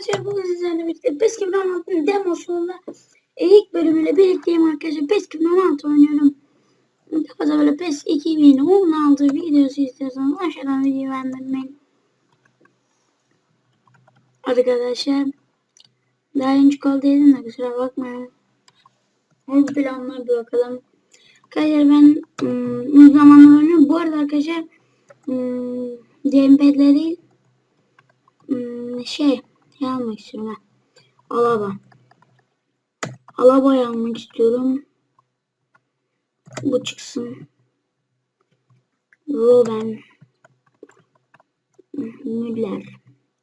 arkadaşlar bugün sizlerle birlikte PES 2016'nın demosunda ilk bölümüyle birlikteyim arkadaşlar. PES 2016 oynuyorum. Çok fazla böyle PES 2016 videosu istiyorsanız aşağıdan videoyu beğenmeyi Arkadaşlar daha önce kol değildim de kusura bakmayın. Hadi planlar bir bakalım. Arkadaşlar ben ım, uzun zamanlar oynuyorum. Bu arada arkadaşlar ım, gamepad'leri Hmm, şey ne almak istiyorum ha. Alaba. Almak istiyorum. Bu çıksın. Robben. Müller.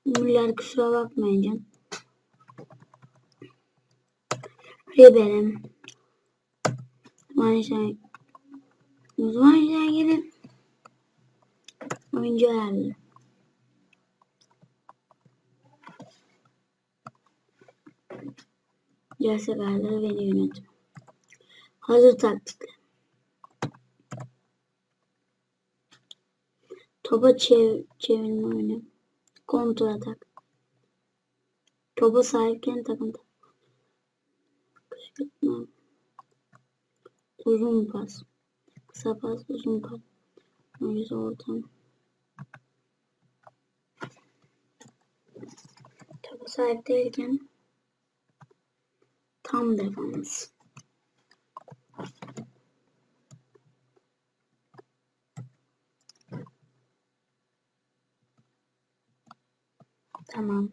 Müller kusura bakmayın can. Riberim. Manşen. Manşen gidin. Oyuncu ayarlı. Kararları ve yönetim. Hazır taktikler. Topa çev çevirme oyunu. Kontrol atak. Topa sahipken takım tak. Kışkırtma. Uzun pas. Kısa pas, uzun pas. Oyuncu ortam. Topa sahip değilken Tam defans. Tamam.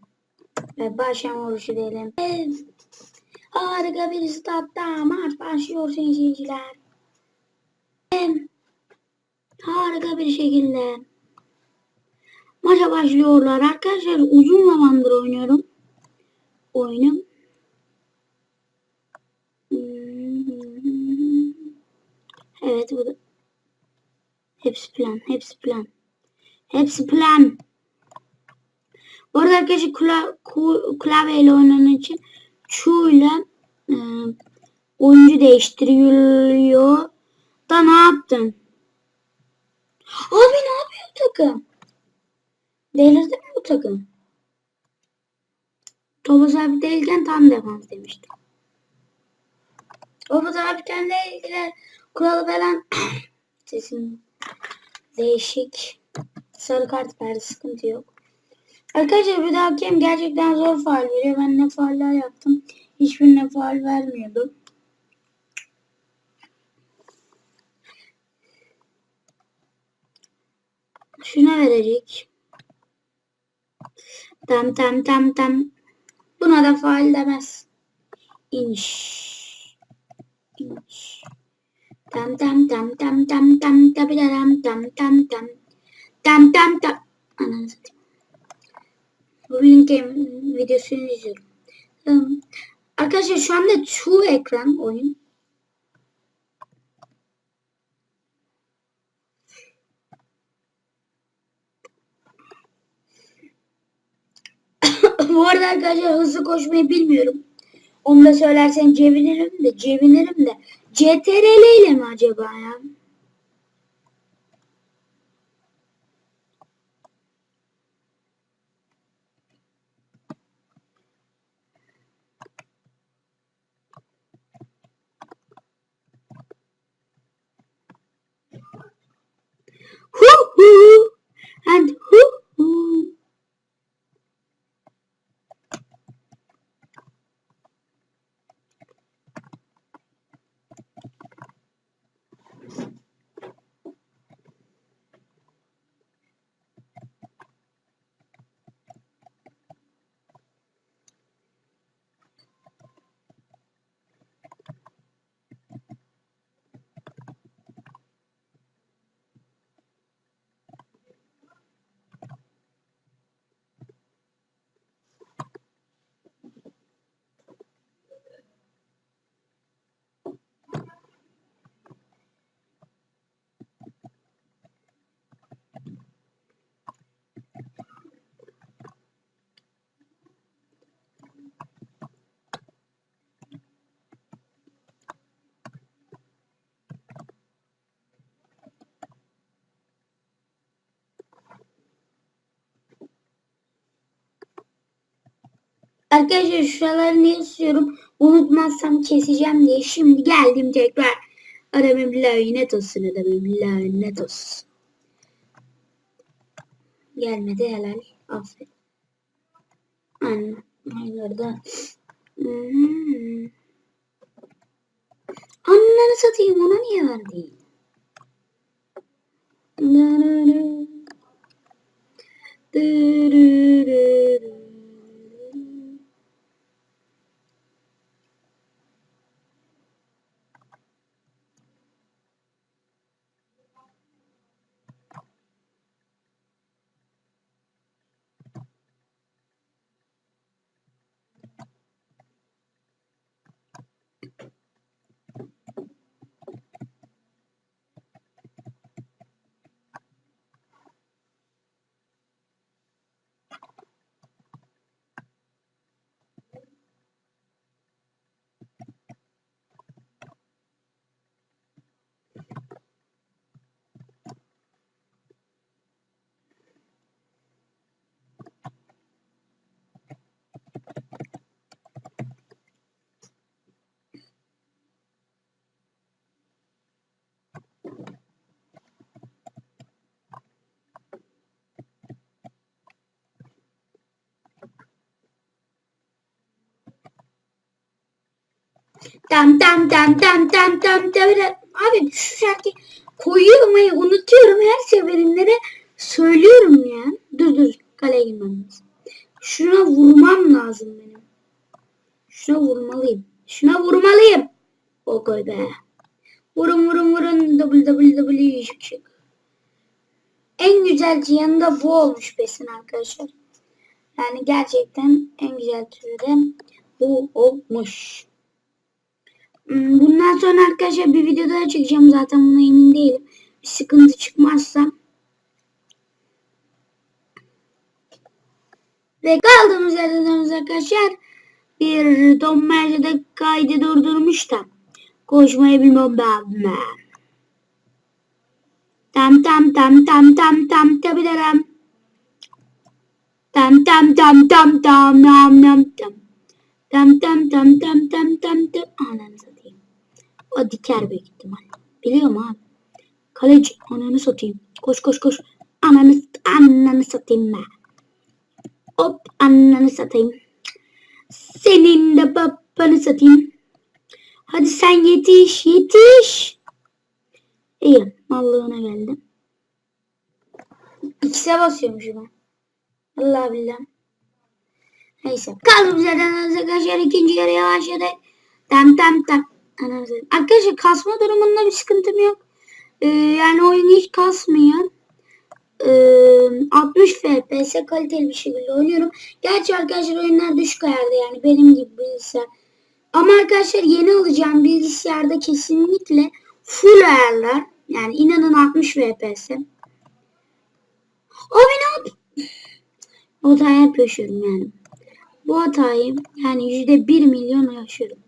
Ve başlama vuruşu diyelim. Evet. Harika bir statta maç başlıyor seyirciler. Harika bir şekilde maça başlıyorlar. Arkadaşlar uzun zamandır oynuyorum. Oyunu. Evet bu da. Hepsi plan. Hepsi plan. Hepsi plan. Bu arada arkadaşlar kla, ku, klavyeyle oynanan için çuyla e, oyuncu değiştiriliyor. Da ne yaptın? Abi ne yapıyor takım? Delirdi mi bu takım? Topa sahip değilken tam defans demiştim. Topa sahipken değilken kuralı falan sesim değişik. Sarı kart verdi sıkıntı yok. Arkadaşlar bir daha hakem gerçekten zor faal veriyor. Ben ne faaller yaptım. Hiçbirine faal vermiyordu. Şuna verecek. Tam tam tam tam. Buna da faal demez. İnş. İnş. Tam tam tam tam tam tam tabi tam tam tam tam tam tam tam Ananı satayım. Bugün game videosunu izliyorum. Um, arkadaşlar şu anda şu ekran oyun. Bu arada arkadaşlar hızlı koşmayı bilmiyorum. Onu da söylersen cevinirim de cevinirim de CTRL ile mi acaba ya? Hu hu and hu Arkadaşlar şuraları niye istiyorum? Unutmazsam keseceğim diye şimdi geldim tekrar. Adamın billahi net olsun adamın billahi net olsun. Gelmedi helal. Aferin. Anne. Aynı orada. Hmm. Anneni satayım ona niye verdin? Dırırı. Tam tam tam tam tam tam tam Abi şu şarkı koyuyormayı unutuyorum her seferinde de söylüyorum ya. Dur dur kaleye girmem. Şuna vurmam lazım benim. Şuna vurmalıyım. Şuna vurmalıyım. O gol be. Vurun vurun vurun. Double şık şık. En güzel cihanı da bu olmuş besin arkadaşlar. Yani gerçekten en güzel türü de bu olmuş. Hmm, Bundan sonra arkadaşlar bir video daha çekeceğim zaten buna emin değilim. Bir sıkıntı çıkmazsa. Ve kaldığımız yerden arkadaşlar bir Tom Merce'de kaydı durdurmuş da koşmayı bilmem ben. Tam tam tam tam tam tam tabi derim. Tam tam tam tam tam tam. Tam tam tam tam tam tam tam. Ananı satayım. O diker büyük ihtimal. Biliyorum abi. Kaleci ananı satayım. Koş koş koş. Ananı, ananı satayım ben. Hop ananı satayım. Senin de babanı satayım. Hadi sen yetiş yetiş. İyi mallığına geldim. X'e basıyormuşum ben. Allah billah. Neyse. Kaldığımız yerden arkadaşlar ikinci yarıya başladı. Tam tam tam. Arkadaşlar kasma durumunda bir sıkıntım yok. Ee, yani oyun hiç kasmıyor. Ee, 60 FPS kaliteli bir şekilde oynuyorum. Gerçi arkadaşlar oyunlar düşük ayarda yani benim gibi bilgisayar. Ama arkadaşlar yeni alacağım bilgisayarda kesinlikle full ayarlar. Yani inanın 60 FPS. Abi ne yap? Hep yaşıyorum yani. Bu hatayı yani yüzde bir milyon yaşıyorum.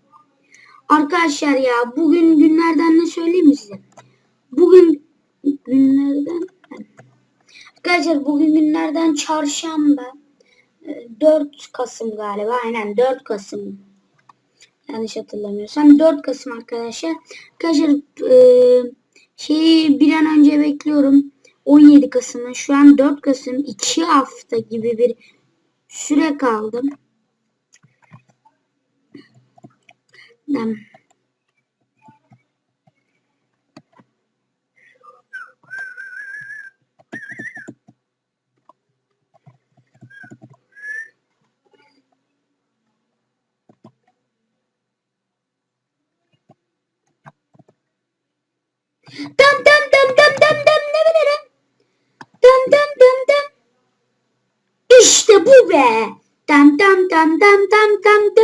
Arkadaşlar ya bugün günlerden ne söyleyeyim size? Bugün günlerden Arkadaşlar bugün günlerden çarşamba e, 4 Kasım galiba aynen 4 Kasım yanlış hatırlamıyorsam 4 Kasım arkadaşlar. Arkadaşlar e, şeyi bir an önce bekliyorum. 17 Kasım'ın şu an 4 Kasım 2 hafta gibi bir süre kaldı. Dem. Dam dam dam dam dam dam ne bilirim? Dam dam dam dam. İşte bu be. Dam dam dam dam dam dam da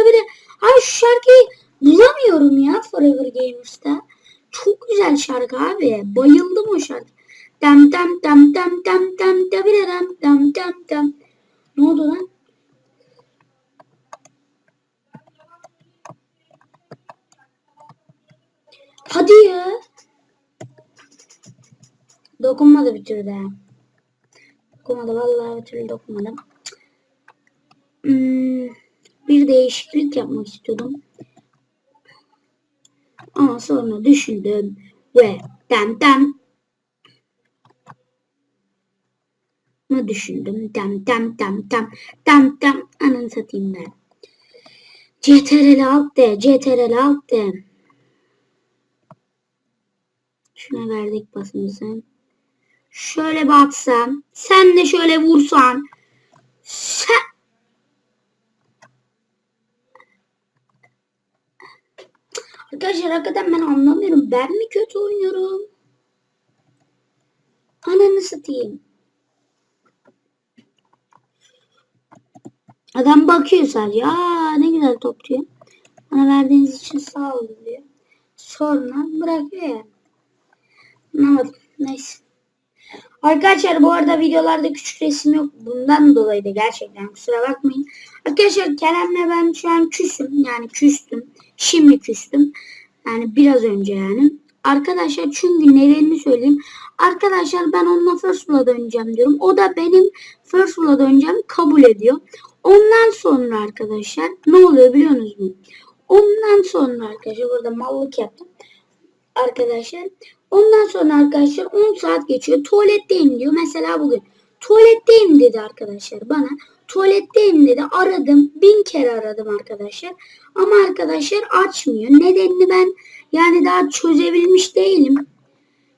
Ay şu şarkıyı bulamıyorum ya Forever Gamers'ta. Çok güzel şarkı abi. Bayıldım o şarkı. Dam dam dam dam dam da bir dam dam dam dam. Ne oldu lan? Hadi ya. Dokunmadı bir türlü. Dokunmadı vallahi bir türlü dokunmadım. Hmm, bir değişiklik yapmak istiyordum. Ama sonra düşündüm ve dem dem mı düşündüm dem dem dem dem dem dem ananı satayım ben. CTRL alt D, CTRL alt D. Şuna verdik basımızı. Şöyle batsam, sen de şöyle vursan. Sen... Arkadaşlar hakikaten ben anlamıyorum. Ben mi kötü oynuyorum? Ananı satayım. Adam bakıyor sadece. Aa ne güzel top diyor. Bana verdiğiniz için sağ olun diyor. Sonra bırakıyor ya. Anlamadım. Neyse. Arkadaşlar bu arada videolarda küçük resim yok. Bundan dolayı da gerçekten kusura bakmayın. Arkadaşlar Kerem'le ben şu an küsüm. Yani küstüm. Şimdi küstüm. Yani biraz önce yani. Arkadaşlar çünkü nedenini söyleyeyim. Arkadaşlar ben onunla First Blood oynayacağım diyorum. O da benim First Blood oynayacağım kabul ediyor. Ondan sonra arkadaşlar ne oluyor biliyor musunuz? Ondan sonra arkadaşlar burada mallık yaptım. Arkadaşlar ondan sonra arkadaşlar 10 saat geçiyor. Tuvaletteyim diyor. Mesela bugün tuvaletteyim dedi arkadaşlar bana. Tuvaletteyim dedi. Aradım. Bin kere aradım arkadaşlar. Ama arkadaşlar açmıyor. Nedenini ben yani daha çözebilmiş değilim.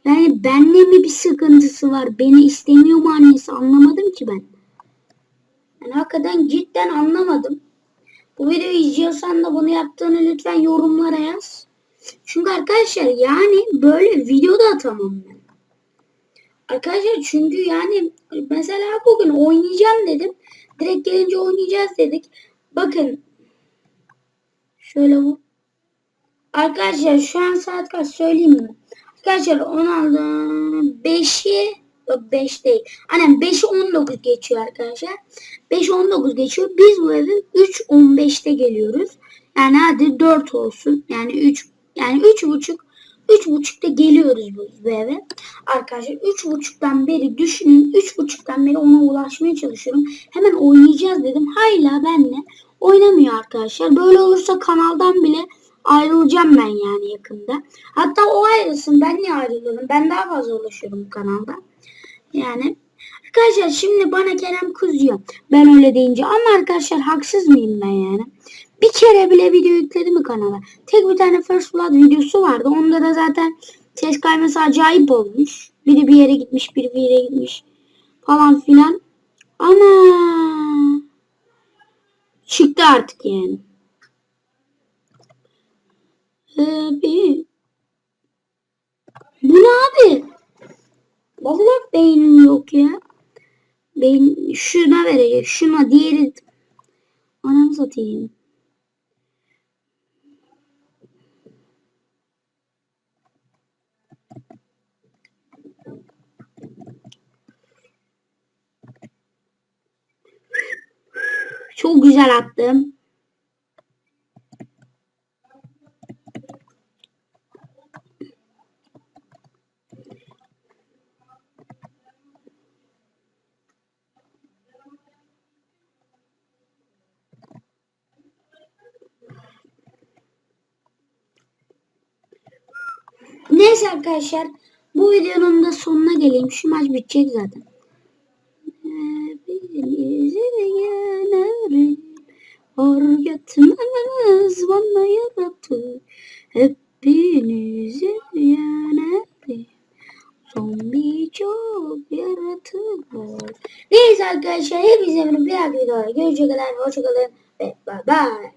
Yani bende mi bir sıkıntısı var? Beni istemiyor mu annesi? Anlamadım ki ben. Yani hakikaten cidden anlamadım. Bu videoyu izliyorsan da bunu yaptığını lütfen yorumlara yaz. Çünkü arkadaşlar yani böyle video da atamam ben. Arkadaşlar çünkü yani mesela bugün oynayacağım dedim. Direkt gelince oynayacağız dedik. Bakın. Şöyle bu. Arkadaşlar şu an saat kaç söyleyeyim mi? Arkadaşlar 16 5'i yok 5 değil. Aynen 5'i 19 geçiyor arkadaşlar. 5'i 19 geçiyor. Biz bu eve 3.15'te geliyoruz. Yani hadi 4 olsun. Yani 3 yani 3.5 3.30'da geliyoruz bu, eve. Arkadaşlar 3.30'dan beri düşünün. 3.30'dan beri ona ulaşmaya çalışıyorum. Hemen oynayacağız dedim. Hala benle oynamıyor arkadaşlar. Böyle olursa kanaldan bile ayrılacağım ben yani yakında. Hatta o ayrılsın. Ben niye ayrılıyorum? Ben daha fazla ulaşıyorum bu kanalda. Yani arkadaşlar şimdi bana Kerem kızıyor. Ben öyle deyince ama arkadaşlar haksız mıyım ben yani? Bir kere bile video yükledi mi kanala? Tek bir tane First Blood videosu vardı. Onda da zaten ses kayması acayip olmuş. Biri bir yere gitmiş, biri bir yere gitmiş falan filan. Ama çıktı artık yani. Abi. Bu ne abi? Vallahi beynim yok ya. Beyin şuna verecek. Şuna diğeri. Anamı satayım. Çok güzel attım. Neyse arkadaşlar bu videonun da sonuna geleyim. Şu maç bitecek zaten. Yatmaz bana yarattı. Hepinizi yenerim. Zombi çok yaratık Neyse arkadaşlar hepinize bir dahaki videoda görüşecek kadar hoşçakalın ve bye bye.